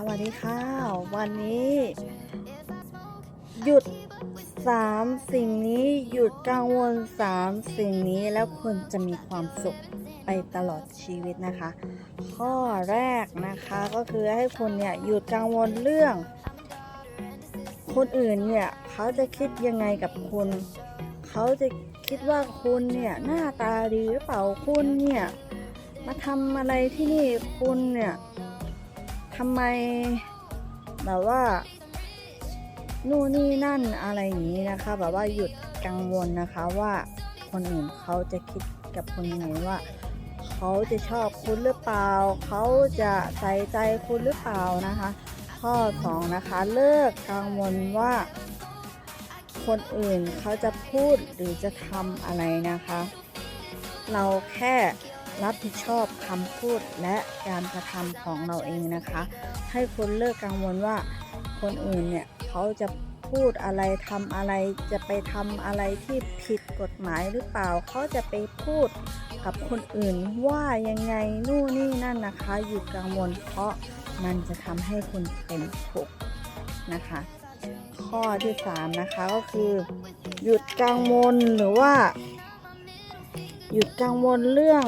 สวัสดีค่ะ วันนี้ หยุดสามสิ่งนี้หยุดกังวลสามสิ่งนี้แล้วคุณจะมีความสุขไปตลอดชีวิตนะคะ ข้อแรกนะคะก็คือให้คุณเนี่ยหยุดกังวลเรื่อง คนอื่นเนี่ยเขาจะคิดยังไงกับคุณเขาจะคิดว่าคุณเนี่ยหน้าตาดีหรือเปล่าคุณเนี่ยมาทำอะไรที่นี่คุณเนี่ย ทำไมแบบว่านู่นนี่นั่นอะไรอย่างนี้นะคะ แบบว่าหยุดกังวลนะคะว่าคนอื่นเขาจะคิดกับคุณยังไงว่าเขาจะชอบคุณหรือเปล่า เขาจะใส่ใจคุณหรือเปล่านะคะ ข้อ2นะคะเลิกกังวลว่า คนอื่นเขาจะพูดหรือจะทำอะไรนะคะ เราแค่ รับผิดชอบคำพูดและการกระทำของเราเองนะคะ ให้คุณเลิกกังวลว่าคนอื่นเนี่ยเขาจะพูดอะไรทำอะไรจะไปทำอะไรที่ผิดกฎหมายหรือเปล่าเขาจะไปพูดกับคนอื่นว่ายังไงนู่นนี่นั่นนะคะ หยุดกังวลเพราะมันจะทำให้คุณเป็นทุกข์นะคะ ข้อที่ 3 นะคะก็คือ หยุดกังวลหรือว่า หยุดกังวลเรื่อง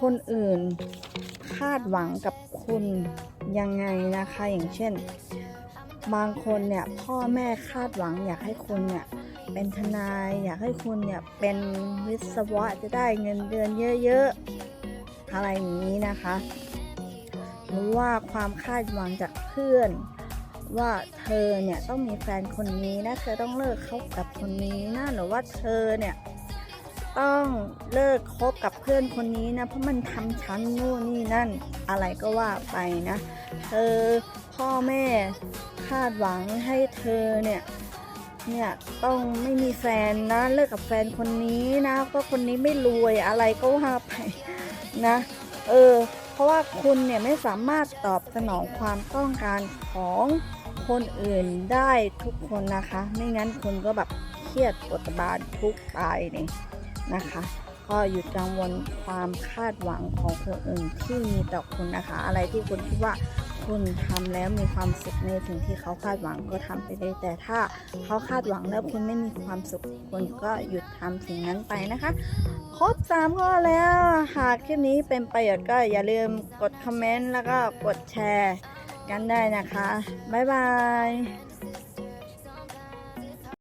คนอื่นคาดหวังกับคุณยังไงนะคะ อย่างเช่น บางคนเนี่ยพ่อแม่คาดหวังอยากให้คุณเนี่ยเป็นทนายอยากให้คุณเนี่ยเป็นวิศวะจะได้เงินเดือนเยอะๆ อะไรอย่างนี้นะคะ หรือว่าความคาดหวังจากเพื่อน ว่าเธอเนี่ยต้องมีแฟนคนนี้นะเธอต้องเลิกคบกับคนนี้นะหรือว่าเธอเนี่ย ต้องเลิกคบกับเพื่อนคนนี้นะ เพราะมันทำชั้นนู่นนี่นั่น อะไรก็ว่าไปนะเธอพ่อแม่คาดหวังให้เธอเนี่ยเนี่ยต้องไม่มีแฟนนะ เลิกกับแฟนคนนี้นะเพราะคนนี้ไม่รวยอะไรก็ว่าไปนะเออเพราะว่าคุณเนี่ยไม่สามารถตอบสนองความต้องการของคนอื่นได้ทุกคนนะคะ ไม่งั้นคุณก็แบบเครียดปวดบานทุกข์ตายเนี่ย นะคะ ก็หยุดกังวลความคาดหวังของคนอื่นที่มีต่อคุณนะคะ อะไรที่คุณคิดว่าคุณทำแล้วมีความสุขในสิ่งที่เขาคาดหวังก็ทำไปเลยแต่ถ้าเขาคาดหวังแล้วคุณไม่มีความสุขคุณก็หยุดทำสิ่งนั้นไปนะคะ ครบ3ข้อแล้ว หากคลิปนี้เป็นประโยชน์ก็อย่าลืมกดคอมเมนต์แล้วก็กดแชร์กันได้นะคะ บ๊ายบาย